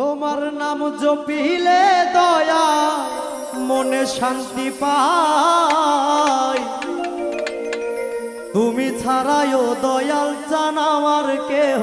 তোমার নাম জপিলে দয়া মনে শান্তি পায় তুমি ছাড়াও দয়াল জানামার কেহ।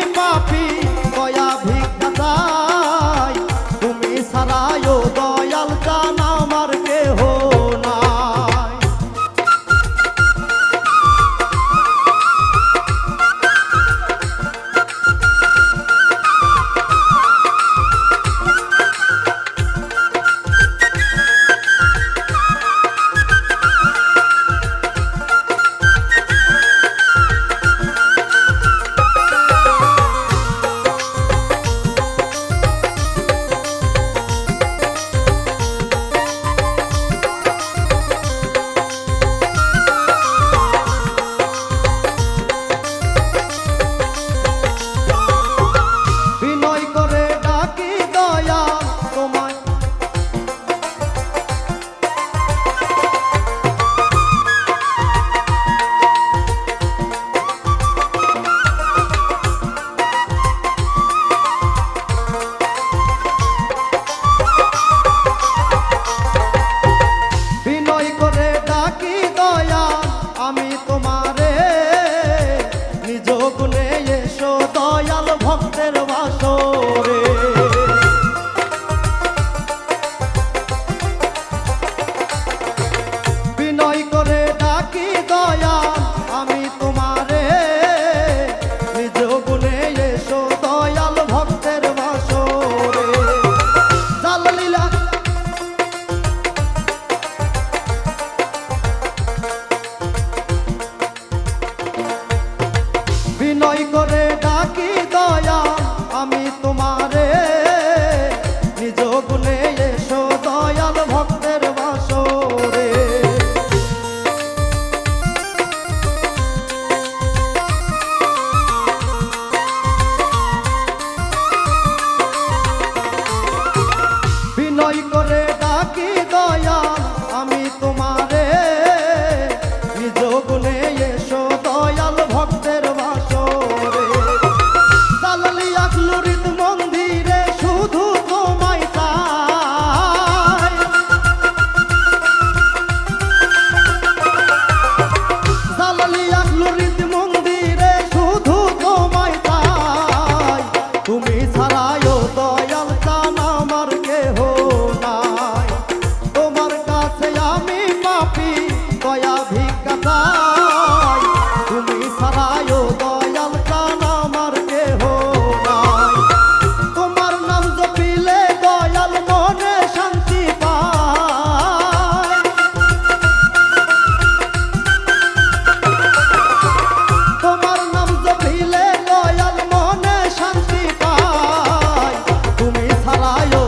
হারায়